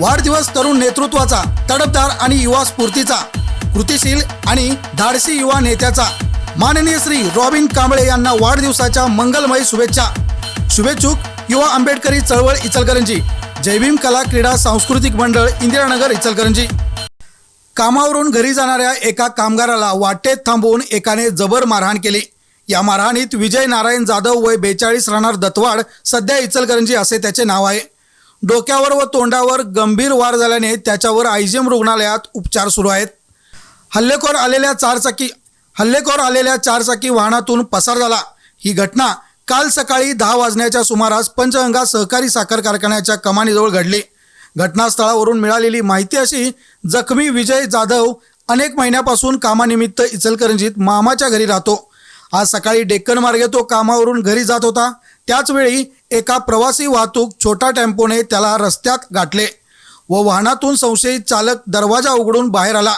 वाढदिवस तरुण नेतृत्वाचा तडपदार आणि युवा स्फूर्तीचा कृतिशील आणि धाडसी युवा नेत्याचा. माननीय श्री रॉबिन कांबळे यांना वाढदिवसाच्या मंगलमय शुभेच्छा. शुभेच्छुक युवा आंबेडकरी चळवळ इचलकरंजी जयभीम कला क्रीडा सांस्कृतिक मंडळ इंदिरानगर इचलकरंजी. कामावरून घरी जाणाऱ्या एका कामगाराला वाटेत थांबवून एकाने जबर मारहाण केली. या मारहाणीत विजय नारायण जाधव वय बेचाळीस राहणार दत्तवाड सध्या इचलकरंजी असे त्याचे नाव आहे. डोक्यावर व तोंडावर गंभीर वार झाल्याने त्याच्यावर आयजीएम रुग्णालयात उपचार सुरू आहेत. हल्लेखोर आलेल्या चारचाकी हल्लेखोर आलेल्या चारचाकी वाहनातून पसार झाला. ही घटना काल सकाळी दहा वाजण्याच्या सुमारास पंचगंगा सहकारी साखर कारखान्याच्या कमानीजवळ घडली. घटनास्थळावरून मिळालेली माहिती अशी जखमी विजय जाधव अनेक महिन्यापासून कामानिमित्त इचलकरंजीत मामाच्या घरी राहतो. आज सकाळी डेक्कन मार्गे तो कामावरून घरी जात होता. त्याचवेळी एका प्रवासी वाहतूक छोटा टेम्पोने त्याला रस्त्यात गाठले व वाहनातून संशयित चालक दरवाजा उघडून बाहेर आला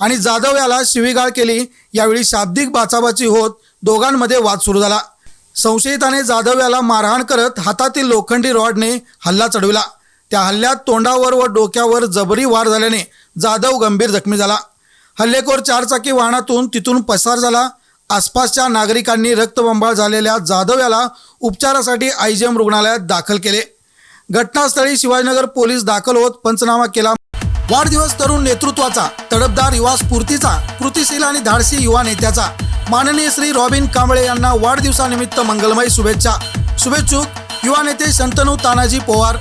आणि जाधव याला शिवीगाळ केली. यावेळी शाब्दिक बाचाबाची होत दोघांमध्ये वाद सुरू झाला. संशयिताने जाधव याला मारहाण करत हातातील लोखंडी रॉडने हल्ला चढविला. त्या हल्ल्यात तोंडावर व डोक्यावर जबरी वार झाल्याने जाधव गंभीर जखमी झाला. हल्लेखोर चारचाकी वाहनातून तिथून पसार झाला आसपासच्या नागरिकांनी रक्तबंबाळ झालेल्या जाधव याला उपचारासाठी आयजीएम रुग्णालयात दाखल केले. घटनास्थळी शिवाजीनगर पोलीस दाखल होत पंचनामा केला. वाढदिवस तरुण नेतृत्वाचा तडपदार युवा स्फूर्तीचा कृतिशील आणि धाडसी युवा नेत्याचा. माननीय श्री रॉबिन कांबळे यांना वाढदिवसानिमित्त मंगलमय शुभेच्छा. शुभेच्छुक युवा नेते शंतनू तानाजी पवार.